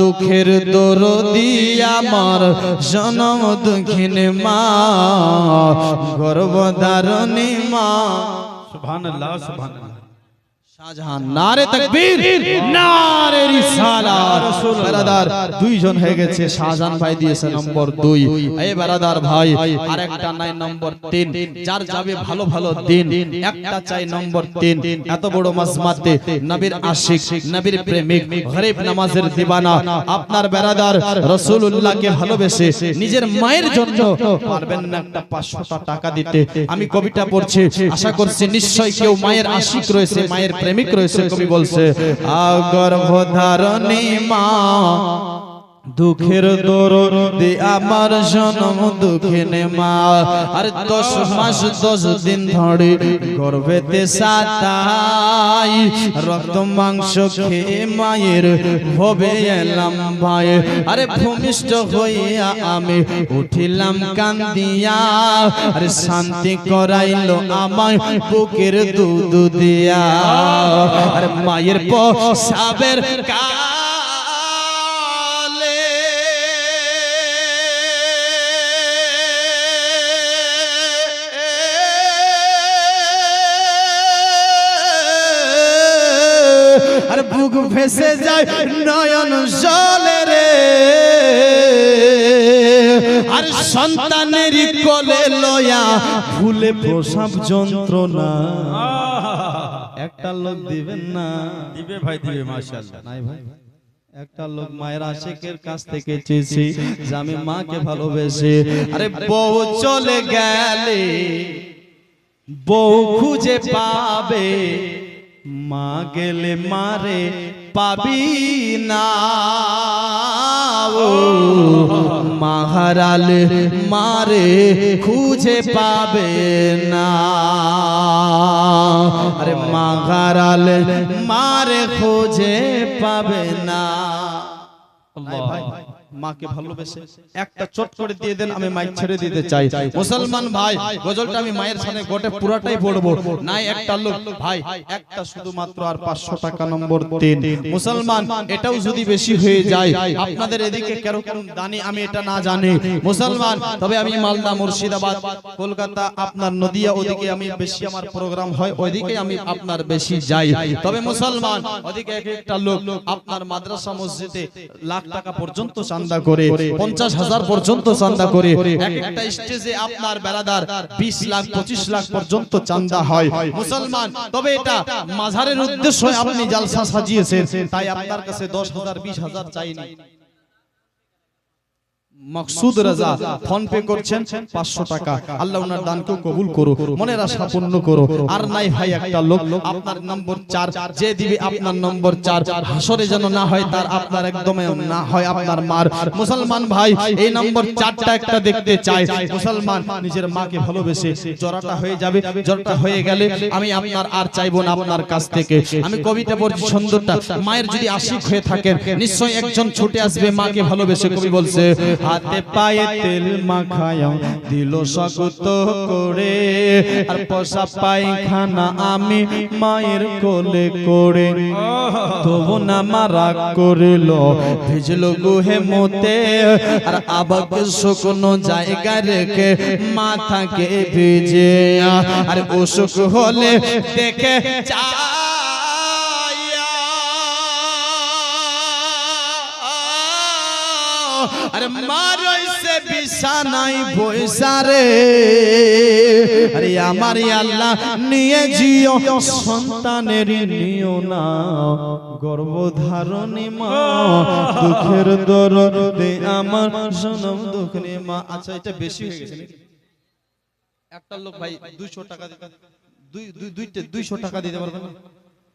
দুঃখের দরদি আমার জনম দুঃখিন মা গর্ভধারণী মা। সুবহানাল্লাহ সুবহানাল্লাহ। শাহজাহান। নারে তাকবীর নারে রিসালাত। বারাদার দুইজন হয়ে গেছে শাহজাহান ভাই দিয়েছে নম্বর দুই। এই বারাদার ভাই আরেকটা নাই নম্বর তিন। যার যাবে ভালো ভালো দিন। একটা চাই নম্বর তিন। এত বড় মাসমাতে নবীর আশিক নবীর প্রেমিক গরিব নামাজের দিবানা। আপনার বেরাদার ভালোবেসে নিজের মায়ের জন্য পারবেন না একটা পাঁচশোটা টাকা দিতে। আমি কবিতা পড়ছি আশা করছি নিশ্চয় কেউ মায়ের আশিক রয়েছে মায়ের প্রেমিক রয়েছে কবি বলছে গর্ভধারণী মা দুঃখের দরদে আমার জনম দুঃখিনে মা। আর দশ মাস দশ দিন ধরে গর্ভেতে সাতাই। রক্ত মাংস খেয়ে মায়ের হবে এলাম ভাই আরে ভূমিষ্ঠ হইয়া আমি উঠিলাম কান্দিয়া। আরে শান্তি করাইলো আমায় বুকের দুধ দিয়া। আরে মায়ের পসাবের কালে আর বুক ভেসে যায় নয়ন জলে রে। আর সন্তানের কোলে লয়া ভুলে প্রসাব যন্ত্রণা। একটা লোক দিবেন না। দিবে ভাই দিবে মাশাআল্লাহ। নাই ভাই। একটা লোক মায়ের আশেকের কাছ থেকে চেয়েছি যে আমি মাকে ভালোবেসে। আরে বউ চলে গেলে বউ খুঁজে পাবে। মা গেলে মারে পাবি না। ও। মাহারালে মারে খুঁজে পাবে না। আরে মাহারাল মারে খুঁজে পাবে না। মাকে ভালোবেসে একটা চট করে দিয়ে দেন আমি মাইক ছেড়ে দিতে চাই। মুসলমান ভাই গজলটা আমি মায়ের সামনে গোটে পুরাটাই পড়ব। নাই একটা লোক ভাই একটা শুধুমাত্র আর পাঁচশো টাকা নম্বর তিন। মুসলমান এটাও যদি বেশি হয়ে যায় আপনাদের এদিকে কেরকম দানি আমি এটা না জানি। মুসলমান তবে আমি মালদা মুর্শিদাবাদ কলকাতা আপনার নদিয়া ওদিকে আমি বেশি আমার প্রোগ্রাম হয় ওইদিকে আমি আপনার বেশি যাই। তবে মুসলমান ওদিকে এক একটা লোক আপনার মাদ্রাসা মসজিদে লাখ টাকা পর্যন্ত চান্দা করে, পঞ্চাশ হাজার পর্যন্ত চান্দা করে একটা স্টেজে আপনার বেড়াদার বিশ লাখ, পঁচিশ লাখ পর্যন্ত চান্দা হয়। মুসলমান, তবে এটা মাঝারের উদ্দেশ্য আপনি জালসা সাজিয়েছেন, তাই আপনার কাছে দশ হাজার, বিশ হাজার চাইনি। মকসুদ রাজা ফোন পে করছেন, পাঁচশো টাকা। আল্লাহ ওনার দানকে কবুল করো, মনের আশা পূর্ণ করো। আর নাই ভাই, একটা লোক আপনার নম্বর চার, যে দিবে আপনার নম্বর চার। হাসরে যেন না হয় তার আপনার একদমই না হয় আপনার মার। মুসলমান ভাই, এই নম্বর চারটা একটা দেখতে চাই। মুসলমান নিজের মাকে ভালোবেসে জরাটা হয়ে যাবে জরাটা হয়ে গেলে আমি আপনার আর চাইব না আপনার কাছ থেকে। আমি কবিতা পড়ছি সুন্দরটা। মায়ের যদি আশিক হয়ে থাকেন, নিশ্চয়ই একজন ছুটে আসবে মাকে ভালোবেসে। কবি বলছে হাতে পায়ে তেল মাখায় দিল শক্ত করে। আর পশা পায়খানা আমি মায়ের কোলে করে। তবু না মারা করিল, ভিজল গুহে মতে। আর আবাকে শুকনো জায়গা রেখে মাথাকে ভিজে আর অসুখ হলে দেখে চায়া আরে মারইছে বিছানাই বইসারে আরে আমার আল্লাহ নিয়ে জিও, সন্তানের নিও না। গর্ভধারণী মা, দুঃখের দরদে আমার জনম দুঃখে মা। আচ্ছা এটা বেশি হয়ে গেছে? একটা লোক ভাই দুইশো টাকা দিতে দুই দুই দুইটা দুইশো টাকা দিতে পারবে না?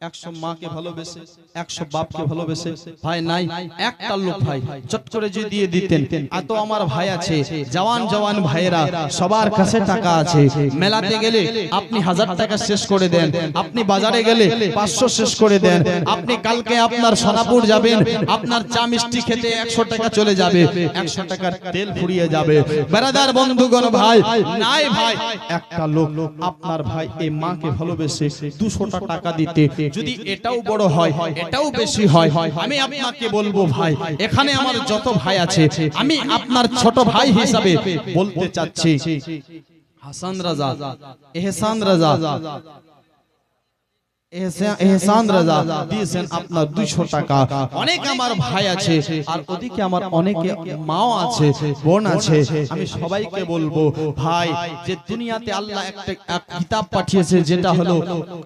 একশো মাকে ভালোবেসে একশো বাপকে ভালোবেসে ভাই নাই একটা লোক ভাই চট করে যদি দিয়ে দিতেন। এত আমার ভাই আছে জওয়ান জওয়ান ভাইয়েরা সবার কাছে টাকা আছে। মেলাতে গেলে আপনি হাজার টাকা শেষ করে দেন। আপনি বাজারে গেলে পাঁচশো শেষ করে দেন। আপনি কালকে আপনার সোনাপুর যাবেন আপনার চা মিষ্টি খেতে একশো টাকা চলে যাবে একশো টাকার তেল ফুরিয়ে যাবে। বেড়াদার বন্ধুগণ ভাই নাই ভাই একটা লোক আপনার ভাই এই মাকে ভালোবেসে দুশোটা টাকা দিতে যদি এটাও বড় হয় এটাও বেশি হয় আমি আপনাকে বলব ভাই এখানে আমার যত ভাই আছে আমি আপনার ছোট ভাই হিসাবে বলতে চাচ্ছি। হাসান রাজা এহসান রাজা এহসান রাজা দিয়েছেন আপনার দুইশো টাকা। অনেক আমার ভাই আছে আর ওদিকে আমার অনেকে মাও আছে বোন আছে। আমি সবাইকে বলব ভাই যে দুনিয়াতে আল্লাহ একটা কিতাব পাঠিয়েছে যেটা হলো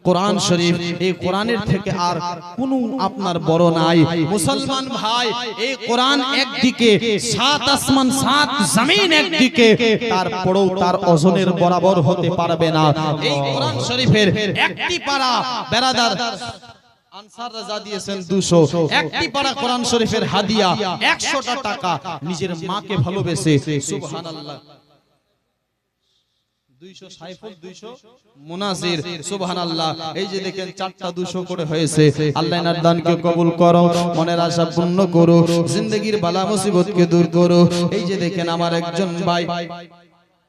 কোরআন শরীফ। এই কোরআনের থেকে আর কোনো আপনার বড় নাই। মুসলমান ভাই এই কোরআন একদিকে সাত আসমান সাত জমিন একদিকে। তারপরেও তার ওজনের বরাবর হতে পারবে না। এই কোরআন শরীফের একটি পারা বেরাদার আনসার রাজা দিয়েছেন 200 একটি পারা কোরআন শরীফের হাদিয়া 100টা টাকা নিজের মাকে ভালোবেসে। সুবহানাল্লাহ। 200 সাইফুল 200 মুনাজির, সুবহানাল্লাহ। এই যে দেখেন, চারটা 200 করে হয়েছে। আল্লাহ এনার দানকে কবুল করো, মনের আশা পূর্ণ করো, জিন্দেগীর বালা মুসিবতকে দূর করো। এই যে দেখেন, আমার একজন ভাই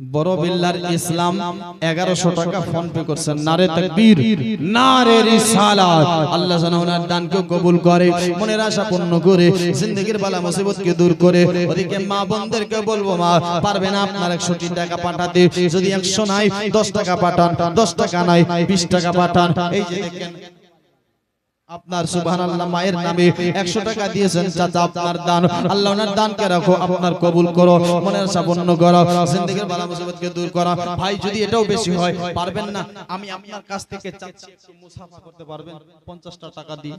বড় বিল্লার ইসলাম এগারোশো টাকা ফোন পে করছেন নারে তকবীর। নারে রিসালাত। আল্লাহ যেন ওনার দানকে কবুল করে মনের আশা পূর্ণ করে জিন্দগির বালা মুসিবতকে দূর করে। ওদিকে মা বোনদেরকে বলব মা পারবে না আপনার একশোটি টাকা পাঠাতে। যদি একশো নাই দশ টাকা পাঠান দশ টাকা নাই বিশ টাকা পাঠান। এই যে দেখেন আপনার সুবহানাল্লাহ মায়ের নামে 100 টাকা দিয়েছেন চাচা আপনার দান। আল্লাহ ওনার দানকে রাখো আপনার কবুল করো মনের আশা করো জিন্দেগীর বালা মুসিবতকে দূর করো। ভাই যদি এটাও বেশি হয় পারবেন না। আমি আপনার কাছ থেকে চাচ্ছি একটু মুসাফা করতে পারবেন। 50টা টাকা দিয়ে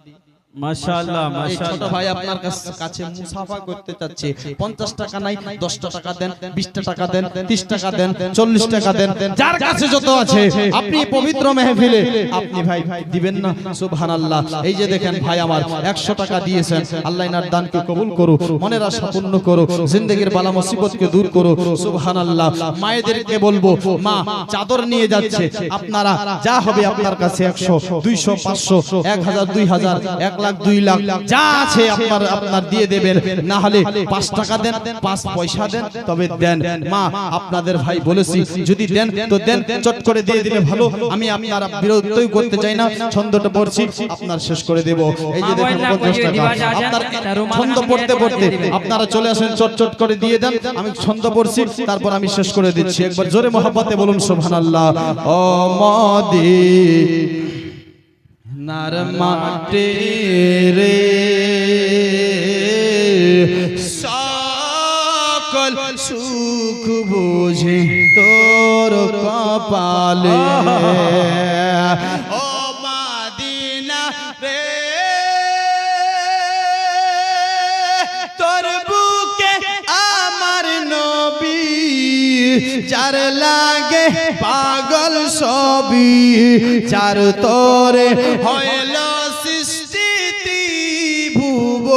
মাশাআল্লাহ এই ছোট ভাই আপনার কাছে মুসাফা করতে চাচ্ছে। 50 টাকা নাই 10 টাকা দেন 20 টাকা দেন 30 টাকা দেন 40 টাকা দেন। যার কাছে যত আছে আপনি পবিত্র মেহফিলে আপনি ভাই দিবেন না। সুবহানাল্লাহ। এই যে দেখেন ভাই আমার 100 টাকা দিয়েছেন। আল্লাহ ইনার দানকে কবুল করো মনের আশা পূর্ণ করো জিন্দেগীর বালা মুসিবতকে দূর করো সুবহানাল্লাহ মায়েদেরকে বলব মা চাদর নিয়ে যাচ্ছে। আপনারা যা হবে আপনার কাছে 100 200 500 1000 2000 1 লাখ 2 লাখ যা আছে আপনার আপনার দিয়ে দেবেন। না হলে 5 টাকা দেন 5 পয়সা দেন তবে দেন। মা আপনাদের ভাই বলেছি যদি দেন তো দেন চট করে দিয়ে দিলে ভালো। আমি আপনারা বিরোধই করতে চাই না ছন্দটা পড়ছি আপনার শেষ করে দেব। এই যে দেখুন 50 টাকা। আপনার ছন্দ পড়তে পড়তে আপনারা চলে আসেন চট চট করে দিয়ে দেন। আমি ছন্দ পড়ছি তারপর আমি শেষ করে দিচ্ছি। একবার জোরে মহব্বতে বলুন সুবহানাল্লাহ। ও মদি নারমাটে রে সকল সুখ বুঝে তোর কপালে। যার লাগে পাগল সবি যার তোরে হইল সৃষ্টি ভুব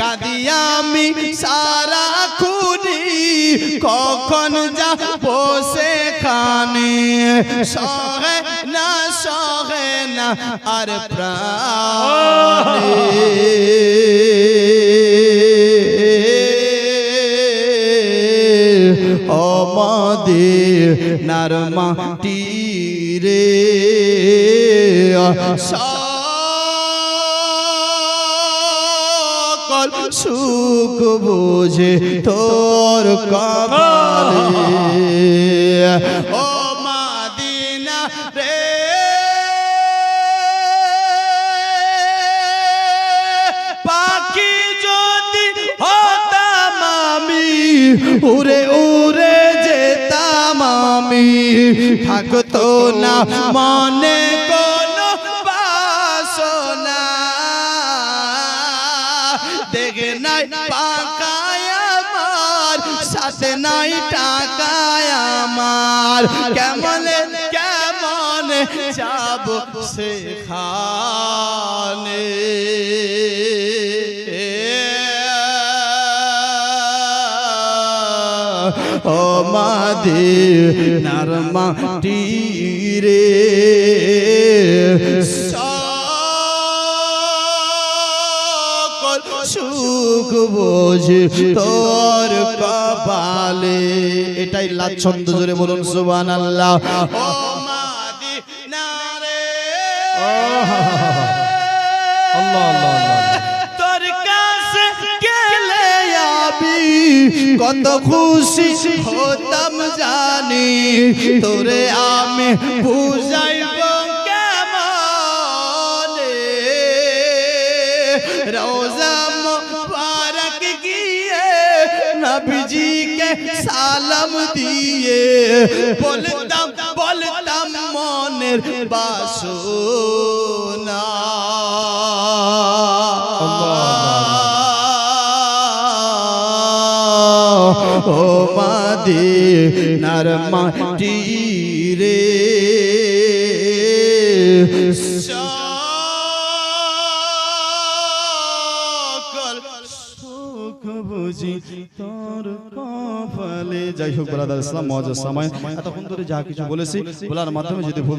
কাদিয়ামি সারা খুনি, কখন যা বসে খানে সহে না সহে না, আর প্রাণে। আমাদের নারমাটি রে। সকল সুখ বুঝে তোর কপালে। পাখি যদি হতাম যেতাম আমি থাকতো না, মনে কোনো বাসনা। দেখে নাই পাকায় আমার, সাথে নাই টাকায় আমার। কেমন ও মাদে নারমাটি তোর কপালে। এটাই লাচ্ছন্দ জোরে বলুন সুবান আল্লাহ আল্লাহ আল্লাহ। আবি কত খুশি হতাম জানি। তোরে আমি নবীজিকে সালাম দিয়ে বলতাম বলতাম মনের বাসনা। ও মাদে নার মাটি রে। যাই হোক, ব্রাদার ইসলাম, মহাজ সময়। এতক্ষণ ধরে যা কিছু বলেছি, বলার মাধ্যমে যদি ভুল